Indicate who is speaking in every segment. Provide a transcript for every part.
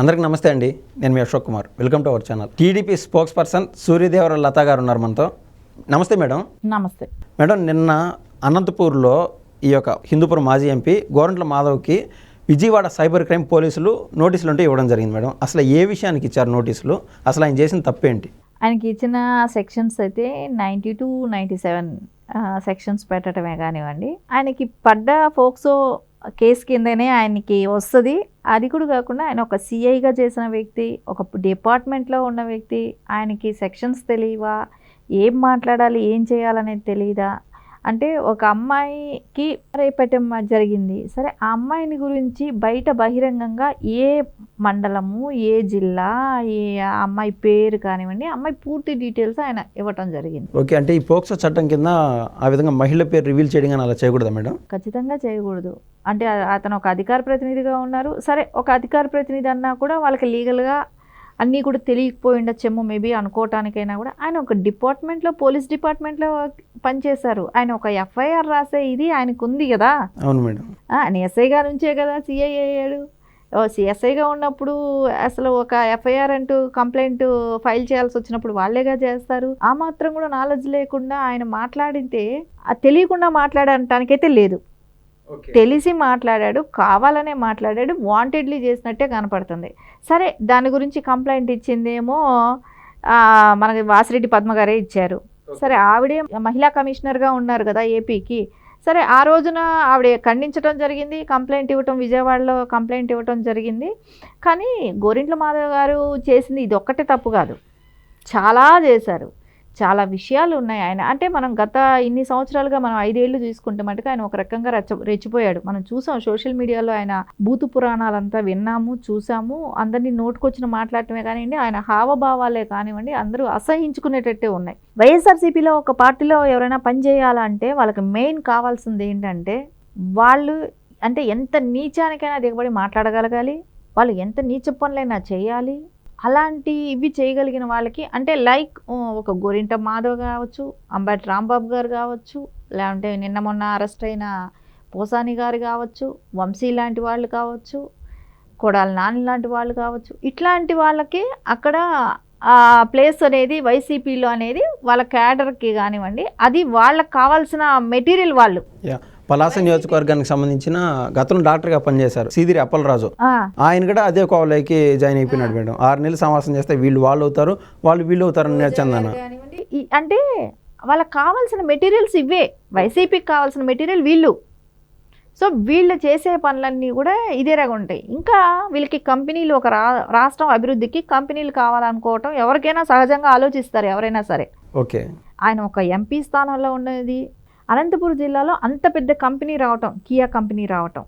Speaker 1: అందరికీ నమస్తే అండి. నేను మీ Ashok Kumar. Welcome to our channel. TDP spokesperson Suryadevara Latha గారు ఉన్నారు మనతో. నమస్తే మేడం.
Speaker 2: నమస్తే.
Speaker 1: మేడం నిన్న అనంతపూర్లో ఈ యొక్క హిందూపురం మాజీ ఎంపీ గోరంట్ల మాధవ్కి విజయవాడ సైబర్ క్రైమ్ పోలీసులు నోటీసులు ఉంటే ఇవ్వడం జరిగింది మేడం. అసలు ఏ విషయానికి ఇచ్చారు నోటీసులు? అసలు ఆయన చేసిన తప్పేంటి?
Speaker 2: ఆయనకి ఇచ్చిన సెక్షన్స్ అయితే ninety two ninety seven sections పెట్టడమే కానివ్వండి. ఆయనకి పడ్డ ఫోక్సో కేసు కిందనే ఆయనకి వస్తుంది. అది కూడా కాకుండా ఆయన ఒక సిఐగా చేసిన వ్యక్తి ఒక డిపార్ట్మెంట్లో ఉన్న వ్యక్తి ఆయనకి సెక్షన్స్ తెలియవా ఏం మాట్లాడాలి ఏం చేయాలనేది తెలియదా అంటే ఒక అమ్మాయికి రేపటం జరిగింది. సరే ఆ అమ్మాయిని గురించి బయట బహిరంగంగా ఏ మండలము ఏ జిల్లా ఏ అమ్మాయి పేరు కానివ్వండి అమ్మాయి పూర్తి డీటెయిల్స్ ఆయన ఇవ్వటం జరిగింది.
Speaker 1: ఓకే అంటే ఈ పోక్సో చట్టం కింద ఆ విధంగా మహిళ పేరు రివీల్ చేయడం కానీ అలా చేయకూడదా మేడం?
Speaker 2: ఖచ్చితంగా చేయకూడదు. అంటే అతను ఒక అధికార ప్రతినిధిగా ఉన్నారు. సరే ఒక అధికార ప్రతినిధి అన్నా కూడా వాళ్ళకి లీగల్గా అన్నీ కూడా తెలియకపోయి ఉండొచ్చేమో మేబీ అనుకోవటానికైనా కూడా. ఆయన ఒక డిపార్ట్మెంట్లో పోలీస్ డిపార్ట్మెంట్లో పనిచేశారు. ఆయన ఒక ఎఫ్ఐఆర్ రాసే ఇది ఆయనకు ఉంది కదా?
Speaker 1: అవును మేడం.
Speaker 2: ఆ, ఆయన ఎస్ఐగా నుంచే కదా సిఐ అయ్యాడు. సిఎస్ఐగా ఉన్నప్పుడు అసలు ఒక ఎఫ్ఐఆర్ అంటూ కంప్లైంట్ ఫైల్ చేయాల్సి వచ్చినప్పుడు వాళ్ళేగా చేస్తారు? ఆ మాత్రం కూడా నాలెడ్జ్ లేకుండా ఆయన మాట్లాడితే తెలియకుండా మాట్లాడటానికైతే లేదు. తెలిసి మాట్లాడాడు కావాలనే మాట్లాడాడు వాంటెడ్లీ చేసినట్టే కనపడుతుంది. సరే దాని గురించి కంప్లైంట్ ఇచ్చిందేమో మనకి వాసిరెడ్డి పద్మ గారే ఇచ్చారు సరే ఆవిడే మహిళా కమిషనర్గా ఉన్నారు కదా ఏపీకి. సరే ఆ రోజున ఆవిడ ఖండించడం జరిగింది కంప్లైంట్ ఇవ్వటం విజయవాడలో కంప్లైంట్ ఇవ్వటం జరిగింది. కానీ గోరింట్ల మాధవ్ గారు చేసింది ఇది ఒక్కటే తప్పు కాదు. చాలా చేశారు. చాలా విషయాలు ఉన్నాయి ఆయన. అంటే మనం గత ఇన్ని సంవత్సరాలుగా మనం ఐదేళ్ళు చూసుకుంటే మటుకు ఆయన ఒక రకంగా రెచ్చ రెచ్చిపోయాడు. మనం చూసాం సోషల్ మీడియాలో ఆయన భూతు పురాణాలంతా విన్నాము చూసాము. అందరినీ నోటుకొచ్చిన మాట్లాడటమే కానివ్వండి ఆయన హావభావాలే కానివ్వండి అందరూ అసహించుకునేటట్టే ఉన్నాయి. వైఎస్ఆర్సీపీలో ఒక పార్టీలో ఎవరైనా పని చేయాలంటే వాళ్ళకి మెయిన్ కావాల్సింది ఏంటంటే వాళ్ళు అంటే ఎంత నీచానికైనా దిగబడి మాట్లాడగలగాలి వాళ్ళు ఎంత నీచ పనులైనా చేయాలి అలాంటి ఇవి చేయగలిగిన వాళ్ళకి అంటే లైక్ ఒక గోరింట మాధవ్ కావచ్చు అంబటి రాంబాబు గారు కావచ్చు లేదంటే నిన్న మొన్న అరెస్ట్ అయిన పోసాని గారు కావచ్చు వంశీ లాంటి వాళ్ళు కావచ్చు కొడాల నాని లాంటి వాళ్ళు కావచ్చు ఇట్లాంటి వాళ్ళకి అక్కడ ఆ ప్లేస్ అనేది వైసీపీలో అనేది వాళ్ళ క్యాడర్కి కానివ్వండి అది వాళ్ళకి కావాల్సిన మెటీరియల్ వాళ్ళు.
Speaker 1: యా. పలాస నియోజకవర్గానికి సంబంధించిన గతంలో డాక్టర్గా పనిచేశారు సీదిరి అప్పలరాజు. ఆయన కూడా అదే కోవలోకి జాయిన్ అయిపోయినాడు మేడం. ఆరు నెలలు సమావేశం చేస్తే వీళ్ళు వాళ్ళు అవుతారు వాళ్ళు వీళ్ళు అవుతారని నేర్చందాను
Speaker 2: అంటే వాళ్ళకి కావాల్సిన మెటీరియల్స్ ఇవే వైసీపీకి కావాల్సిన మెటీరియల్ వీళ్ళు. సో వీళ్ళు చేసే పనులన్నీ కూడా ఇదే రకంగా ఉంటాయి. ఇంకా వీళ్ళకి కంపెనీలు ఒక రా రాష్ట్రం అభివృద్ధికి కంపెనీలు కావాలనుకోవటం ఎవరికైనా సహజంగా ఆలోచిస్తారు ఎవరైనా సరే.
Speaker 1: ఓకే.
Speaker 2: ఆయన ఒక ఎంపీ స్థానంలో ఉన్నది అనంతపురం జిల్లాలో అంత పెద్ద కంపెనీ రావటం కియా కంపెనీ రావటం.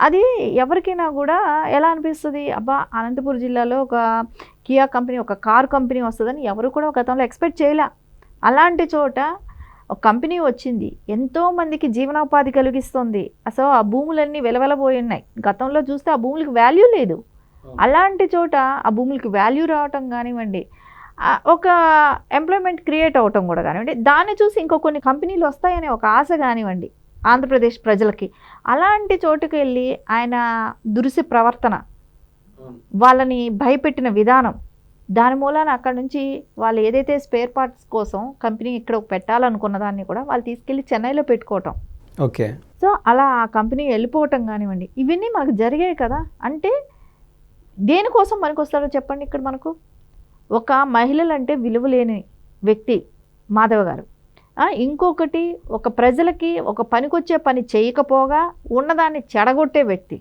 Speaker 2: అది ఎవరికైనా కూడా ఎలా అనిపిస్తుంది? అబ్బా అనంతపురం జిల్లాలో ఒక కియా కంపెనీ ఒక కార్ కంపెనీ వస్తుందని ఎవరు కూడా గతంలో ఎక్స్పెక్ట్ చేయలే. అలాంటి చోట ఒక కంపెనీ వచ్చింది. ఎంతో మందికి జీవనోపాధి కలిగిస్తుంది. అసలు ఆ భూములన్నీ వెలవెలబోయి ఉన్నాయి. గతంలో చూస్తే ఆ భూములకు వాల్యూ లేదు. అలాంటి చోట ఆ భూములకి వాల్యూ రావటం కానివ్వండి ఒక ఎంప్లాయ్మెంట్ క్రియేట్ అవటం కూడా కానివ్వండి దాన్ని చూసి ఇంకో కొన్ని కంపెనీలు వస్తాయనే ఒక ఆశ కానివ్వండి ఆంధ్రప్రదేశ్ ప్రజలకి. అలాంటి చోటుకి వెళ్ళి ఆయన దురుసి ప్రవర్తన వాళ్ళని భయపెట్టిన విధానం దాని మూలాన అక్కడ నుంచి వాళ్ళు ఏదైతే స్పేర్ పార్ట్స్ కోసం కంపెనీ ఇక్కడ పెట్టాలనుకున్న దాన్ని కూడా వాళ్ళు తీసుకెళ్ళి చెన్నైలో పెట్టుకోవటం.
Speaker 1: ఓకే.
Speaker 2: సో అలా ఆ కంపెనీ వెళ్ళిపోవటం కానివ్వండి ఇవన్నీ మనకు జరిగాయి కదా. అంటే దేనికోసం పనికొస్తాడో చెప్పండి ఇక్కడ మనకు? ఒక మహిళలంటే విలువలేని వ్యక్తి మాధవ గారు. ఇంకొకటి ఒక ప్రజలకి ఒక పనికొచ్చే పని చేయకపోగా ఉన్నదాన్ని చెడగొట్టే వ్యక్తి.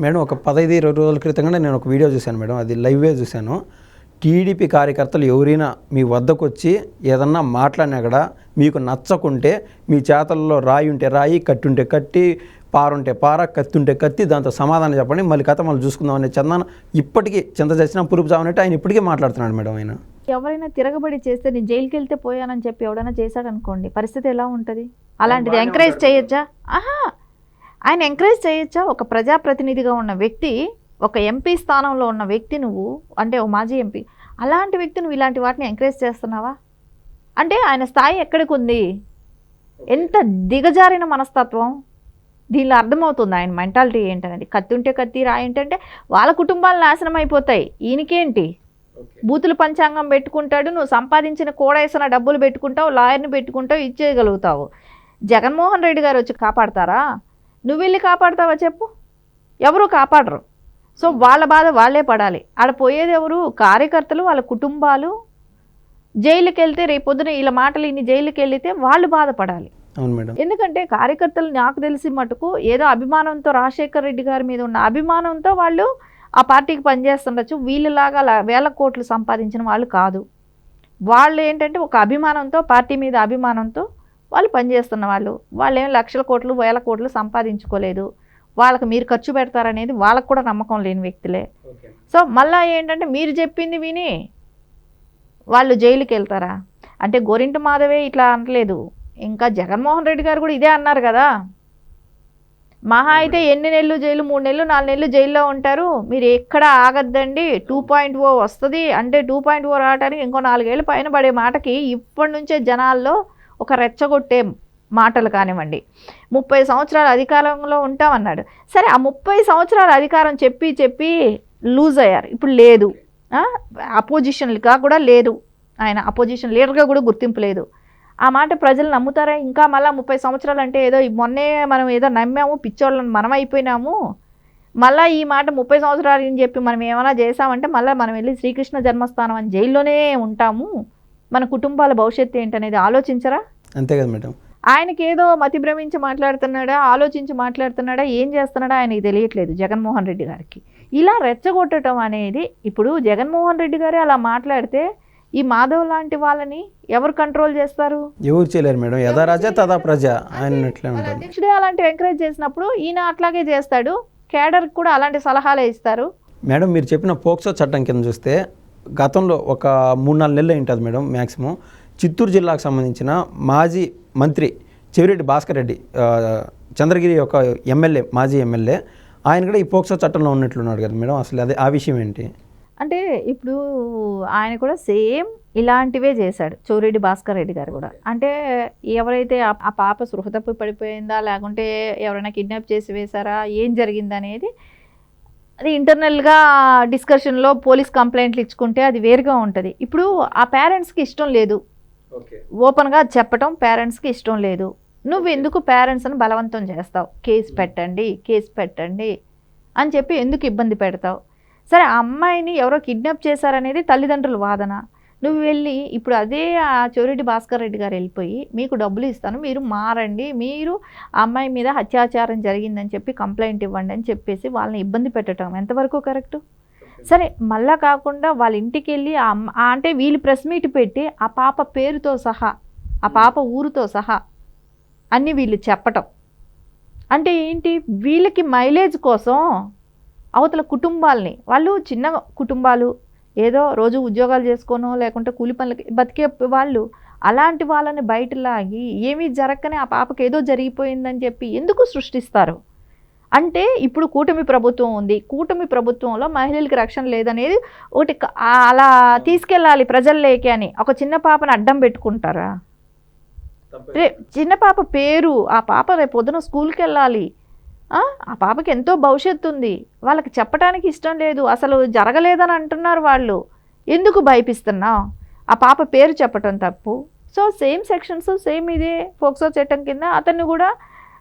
Speaker 1: మేడం ఒక పదహైదు ఇరవై రోజుల క్రితంగానే నేను ఒక వీడియో చూశాను మేడం. అది లైవ్వే చూశాను. టీడీపీ కార్యకర్తలు ఎవరైనా మీ వద్దకు వచ్చి ఏదన్నా మాట్లాడినా కూడా మీకు నచ్చకుంటే మీ చేతల్లో రాయి ఉంటే రాయి కట్టి ఉంటే కట్టి పారుంటే పార కత్తి ఉంటే కత్తి దాంతో సమాధానం చెప్పండి. మళ్ళీ కథ మళ్ళీ చూసుకుందాం అనే చందన ఇప్పటికీ చింత చేసిన పురుపు చావనట్టు ఆయన ఇప్పటికీ మాట్లాడుతున్నాడు మేడం ఆయన.
Speaker 2: ఎవరైనా తిరగబడి చేస్తే నేను జైలుకి వెళ్తే పోయానని చెప్పి ఎవడైనా చేశాడు అనుకోండి పరిస్థితి ఎలా ఉంటుంది? అలాంటిది ఎంకరేజ్. చేయొచ్చా? ఆహా! ఆయన ఎంకరేజ్ చేయొచ్చా? ఒక ప్రజాప్రతినిధిగా ఉన్న వ్యక్తి ఒక ఎంపీ స్థానంలో ఉన్న వ్యక్తి నువ్వు అంటే ఓ మాజీ ఎంపీ అలాంటి వ్యక్తి నువ్వు ఇలాంటి వాటిని ఎంకరేజ్ చేస్తున్నావా? అంటే ఆయన స్థాయి ఎక్కడికి ఉంది ఎంత దిగజారిన మనస్తత్వం? దీనిలో అర్థమవుతుంది ఆయన మెంటాలిటీ ఏంటనేది. కత్తి ఉంటే కత్తి రాయి ఏంటంటే వాళ్ళ కుటుంబాలు నాశనం అయిపోతాయి. ఈయనకేంటి? బూతులు పంచాంగం పెట్టుకుంటాడు నువ్వు సంపాదించిన కూడేసిన డబ్బులు పెట్టుకుంటావు లాయర్ని పెట్టుకుంటావు ఇచ్చేయగలుగుతావు. జగన్మోహన్ రెడ్డి గారు వచ్చి కాపాడతారా? నువ్వు వెళ్ళి కాపాడతావా చెప్పు? ఎవరు కాపాడరు. సో వాళ్ళ బాధ వాళ్ళే పడాలి. ఆడ పోయేది ఎవరు? కార్యకర్తలు వాళ్ళ కుటుంబాలు. జైలుకి వెళ్తే రేపొద్దున వీళ్ళ మాటలు ఇన్ని జైలుకి వెళ్తే వాళ్ళు బాధపడాలి.
Speaker 1: అవును మేడం.
Speaker 2: ఎందుకంటే కార్యకర్తలు నాకు తెలిసి మటుకు ఏదో అభిమానంతో రాజశేఖర్ రెడ్డి గారి మీద ఉన్న అభిమానంతో వాళ్ళు ఆ పార్టీకి పనిచేస్తుండొచ్చు. వీళ్ళలాగా వేల కోట్లు సంపాదించిన వాళ్ళు కాదు. వాళ్ళు ఏంటంటే ఒక అభిమానంతో పార్టీ మీద అభిమానంతో వాళ్ళు పనిచేస్తున్న వాళ్ళు. వాళ్ళు ఏం లక్షల కోట్లు వేల కోట్లు సంపాదించుకోలేదు. వాళ్ళకి మీరు ఖర్చు పెడతారనేది వాళ్ళకు కూడా నమ్మకం లేని వ్యక్తులే. సో మళ్ళా ఏంటంటే మీరు చెప్పింది విని వాళ్ళు జైలుకి వెళ్తారా అంటే గోరింట మాధవే ఇట్లా అనట్లేదు. ఇంకా జగన్మోహన్ రెడ్డి గారు కూడా ఇదే అన్నారు కదా. మహా అయితే ఎన్ని నెలలు జైలు? మూడు నెలలు నాలుగు నెలలు జైల్లో ఉంటారు. మీరు ఎక్కడ ఆగద్దండి? టూ పాయింట్ ఓ వస్తుంది. అంటే టూ పాయింట్ ఓ రావడానికి ఇంకో నాలుగేళ్ళు పైన పడే మాటకి ఇప్పటి నుంచే జనాల్లో ఒక రెచ్చగొట్టే మాటలు కానివ్వండి. ముప్పై సంవత్సరాలు అధికారంలో ఉంటామన్నాడు. సరే ఆ ముప్పై సంవత్సరాల అధికారం చెప్పి చెప్పి లూజ్ అయ్యారు. ఇప్పుడు లేదు. అపోజిషన్గా కూడా లేదు. ఆయన అపోజిషన్ లీడర్గా కూడా గుర్తింపు లేదు. ఆ మాట ప్రజలు నమ్ముతారా? ఇంకా మళ్ళీ ముప్పై సంవత్సరాలు అంటే ఏదో మొన్నే మనం ఏదో నమ్మాము పిచ్చోళ్ళని మనం అయిపోయినాము. మళ్ళీ ఈ మాట ముప్పై సంవత్సరాలు అని చెప్పి మనం ఏమైనా చేసామంటే మళ్ళీ మనం వెళ్ళి శ్రీకృష్ణ జన్మస్థానం అని జైల్లోనే ఉంటాము. మన కుటుంబాల భవిష్యత్తు ఏంటనేది ఆలోచించరా?
Speaker 1: అంతే కదా మేడం.
Speaker 2: ఆయనకి ఏదో మతి భ్రమించి మాట్లాడుతున్నాడా ఆలోచించి మాట్లాడుతున్నాడా ఏం చేస్తున్నాడా ఆయనకి తెలియట్లేదు జగన్మోహన్ రెడ్డి గారికి. ఇలా రెచ్చగొట్టడం అనేది ఇప్పుడు జగన్మోహన్ రెడ్డి గారే అలా మాట్లాడితే ఈ మాధవ్ లాంటి వాళ్ళని ఎవరు కంట్రోల్ చేస్తారు?
Speaker 1: ఎవరు చేయలేరు మేడం. యథా రాజా తదా ప్రజ. ఆయన
Speaker 2: అధ్యక్షుడే అలాంటివి ఎంకరేజ్ చేసినప్పుడు ఈయన అట్లాగే చేస్తాడు. కేడర్కి కూడా అలాంటి సలహాలే ఇస్తారు.
Speaker 1: మేడం మీరు చెప్పిన పోక్సో చట్టం కింద చూస్తే గతంలో ఒక మూడు నాలుగు నెలలు ఉంటుంది మేడం మ్యాక్సిమం చిత్తూరు జిల్లాకు సంబంధించిన మాజీ మంత్రి చెవిరెడ్డి భాస్కర్ రెడ్డి చంద్రగిరి యొక్క ఎమ్మెల్యే మాజీ ఎమ్మెల్యే ఆయన కూడా ఈ పోక్సో చట్టంలో ఉన్నట్లున్నాడు కదా మేడం. అసలు అదే ఆ విషయం ఏంటి?
Speaker 2: అంటే ఇప్పుడు ఆయన కూడా సేమ్ ఇలాంటివే చేశాడు. చోరెడ్డి భాస్కర్ రెడ్డి గారు కూడా. అంటే ఎవరైతే ఆ- పాప సృహ తప్పి పడిపోయిందా లేకుంటే ఎవరైనా కిడ్నాప్ చేసి వేశారా ఏం జరిగింది అనేది అది ఇంటర్నల్గా డిస్కషన్లో పోలీస్ కంప్లైంట్లు ఇచ్చుకుంటే అది వేరుగా ఉంటుంది. ఇప్పుడు ఆ పేరెంట్స్కి ఇష్టం లేదు. ఓపెన్గా చెప్పటం పేరెంట్స్కి ఇష్టం లేదు. నువ్వు ఎందుకు పేరెంట్స్ని బలవంతం చేస్తావు? కేసు పెట్టండి కేసు పెట్టండి అని చెప్పి ఎందుకు ఇబ్బంది పెడతావు? సరే ఆ అమ్మాయిని ఎవరో కిడ్నాప్ చేశారనేది తల్లిదండ్రుల వాదన. నువ్వు వెళ్ళి ఇప్పుడు అదే ఆ చోరెడ్డి భాస్కర్ రెడ్డి గారు వెళ్ళిపోయి మీకు డబ్బులు ఇస్తాను మీరు మారండి మీరు ఆ అమ్మాయి మీద హత్యాచారం జరిగిందని చెప్పి కంప్లైంట్ ఇవ్వండి అని చెప్పేసి వాళ్ళని ఇబ్బంది పెట్టడం ఎంతవరకు కరెక్ట్? సరే మళ్ళా కాకుండా వాళ్ళ ఇంటికి వెళ్ళి అంటే వీళ్ళు ప్రెస్ మీట్ పెట్టి ఆ పాప పేరుతో సహా ఆ పాప ఊరుతో సహా అన్నీ వీళ్ళు చెప్పటం. అంటే ఏంటి? వీళ్ళకి మైలేజ్ కోసం అవతల కుటుంబాలని వాళ్ళు చిన్న కుటుంబాలు ఏదో రోజు ఉద్యోగాలు చేసుకోనో లేకుంటే కూలి పనులకి బతికే వాళ్ళు అలాంటి వాళ్ళని బయట లాగి ఏమీ జరగకనే ఆ పాపకి ఏదో జరిగిపోయిందని చెప్పి ఎందుకు సృష్టిస్తారు? అంటే ఇప్పుడు కూటమి ప్రభుత్వం ఉంది. కూటమి ప్రభుత్వంలో మహిళలకి రక్షణ లేదనేది ఒకటి అలా తీసుకెళ్ళాలి ప్రజల్లోకి అని ఒక చిన్న పాపని అడ్డం పెట్టుకుంటారా? రే చిన్న పాప పేరు ఆ పాప రేపు పొద్దున స్కూల్కి వెళ్ళాలి ఆ పాపకి ఎంతో భవిష్యత్తు ఉంది వాళ్ళకి చెప్పడానికి ఇష్టం లేదు. అసలు జరగలేదని అంటున్నారు వాళ్ళు. ఎందుకు భయపిస్తున్నావు? ఆ పాప పేరు చెప్పటం తప్పు. సో సేమ్ సెక్షన్స్ సేమ్ ఇదే ఫోక్సో చట్టం కింద అతన్ని కూడా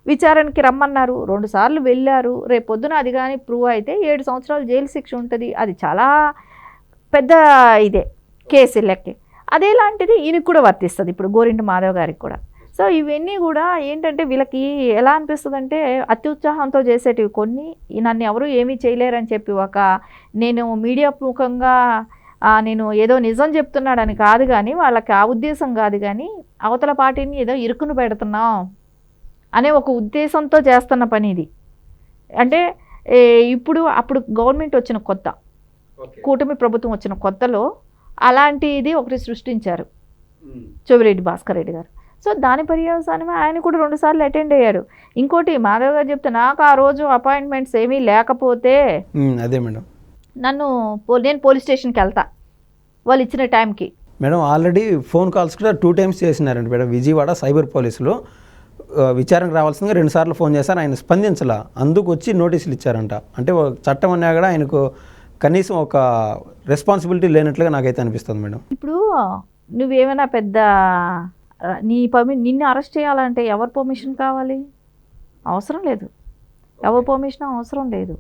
Speaker 2: విచారణకి రమ్మన్నారు. రెండుసార్లు వెళ్ళారు. రేపు పొద్దున అది కానీ ప్రూవ్ అయితే ఏడు సంవత్సరాలు జైలు శిక్ష ఉంటుంది. అది చాలా పెద్ద ఇదే కేసు లెక్కే. అదేలాంటిది ఈయనకు కూడా వర్తిస్తుంది. ఇప్పుడు గోరింటి మాధవ్ గారికి కూడా. సో ఇవన్నీ కూడా ఏంటంటే వీళ్ళకి ఎలా అనిపిస్తుంది అంటే అత్యుత్సాహంతో చేసేటివి కొన్ని. నన్ను ఎవరు ఏమీ చేయలేరని చెప్పి ఒక నేను మీడియా ముఖంగా నేను ఏదో నిజం చెప్తున్నాడని కాదు కానీ వాళ్ళకి ఆ ఉద్దేశం కాదు కానీ అవతల పార్టీని ఏదో ఇరుకును పెడుతున్నాం అనే ఒక ఉద్దేశంతో చేస్తున్న పని ఇది. అంటే ఇప్పుడు అప్పుడు గవర్నమెంట్ వచ్చిన కొత్త కూటమి ప్రభుత్వం వచ్చిన కొత్తలో అలాంటిది ఒకటి సృష్టించారు. చెవిరెడ్డి భాస్కర్ రెడ్డి గారు. సో దాని పర్యవసానమే ఆయన కూడా రెండుసార్లు అటెండ్ అయ్యాడు ఇంకోటి మాధవ్ గారు చెప్తే నాకు ఆ రోజు అపాయింట్మెంట్స్ ఏమీ లేకపోతే
Speaker 1: అదే మేడం.
Speaker 2: నన్ను నేను పోలీస్ స్టేషన్కి వెళ్తా వాళ్ళు ఇచ్చిన టైంకి.
Speaker 1: మేడం ఆల్రెడీ ఫోన్ కాల్స్ కూడా టూ టైమ్స్ చేసినారండి మేడం. విజయవాడ సైబర్ పోలీసులు విచారణకు రావాల్సిందిగా రెండుసార్లు ఫోన్ చేశారు. ఆయన స్పందించలా. అందుకు వచ్చి నోటీసులు ఇచ్చారంట. అంటే చట్టం అన్నా కూడా ఆయనకు కనీసం ఒక రెస్పాన్సిబిలిటీ లేనట్లుగా నాకైతే అనిపిస్తుంది మేడం.
Speaker 2: ఇప్పుడు నువ్వేమైనా పెద్ద నీ పర్మి నిన్ను అరెస్ట్ చేయాలంటే ఎవరి పర్మిషన్ కావాలి? అవసరం లేదు. ఎవరి పర్మిషన్ అవసరం లేదు.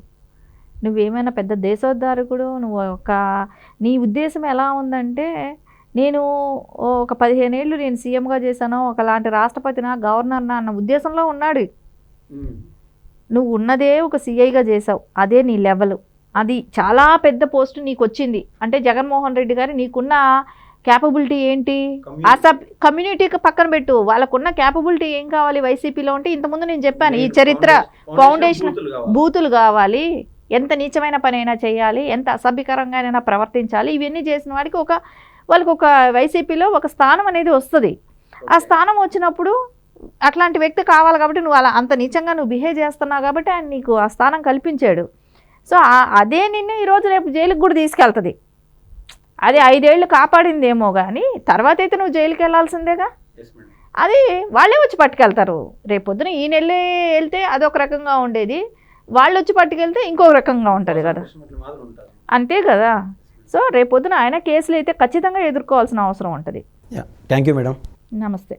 Speaker 2: నువ్వేమైనా పెద్ద దేశోద్ధారకుడు నువ్వు ఒక నీ ఉద్దేశం ఎలా ఉందంటే నేను ఒక పదిహేను ఏళ్ళు నేను సీఎంగా చేశాను ఒకలాంటి రాష్ట్రపతినా గవర్నర్నా అన్న ఉద్దేశంలో ఉన్నాడు. నువ్వు ఉన్నదే ఒక సీఐగా చేసావు అదే నీ లెవెల్ అది చాలా పెద్ద పోస్ట్ నీకు వచ్చింది అంటే జగన్మోహన్ రెడ్డి గారు నీకున్న క్యాపబిలిటీ ఏంటి? ఆ సబ్ కమ్యూనిటీకి పక్కన పెట్టు. వాళ్ళకున్న క్యాపబిలిటీ ఏం కావాలి? వైసీపీలో ఉంటే ఇంతకుముందు నేను చెప్పాను. ఈ చరిత్ర ఫౌండేషన్ బూతులు కావాలి. ఎంత నీచమైన పని అయినా చేయాలి. ఎంత అసభ్యకరంగానైనా ప్రవర్తించాలి. ఇవన్నీ చేసిన వాడికి ఒక వాళ్ళకి ఒక వైసీపీలో ఒక స్థానం అనేది వస్తుంది. ఆ స్థానం వచ్చినప్పుడు అట్లాంటి వ్యక్తి కావాలి కాబట్టి నువ్వు అలా అంత నీచంగా నువ్వు బిహేవ్ చేస్తున్నావు కాబట్టి ఆయన నీకు ఆ స్థానం కల్పించాడు. సో అదే నిన్ను ఈరోజు రేపు జైలుకి కూడా తీసుకెళ్తుంది. అది ఐదేళ్ళు కాపాడిందేమో కానీ తర్వాత అయితే నువ్వు జైలుకి వెళ్ళాల్సిందేగా? అది వాళ్ళే వచ్చి పట్టుకెళ్తారు. రేపొద్దున ఈ నెలే వెళ్తే అదొక రకంగా ఉండేది. వాళ్ళు వచ్చి పట్టుకెళ్తే ఇంకొక రకంగా ఉంటుంది కదా. అంతే కదా. సో రేపొద్దున ఆయన కేసులు అయితే ఖచ్చితంగా ఎదుర్కోవాల్సిన అవసరం ఉంటుంది.
Speaker 1: థ్యాంక్ యూ మేడం
Speaker 2: నమస్తే.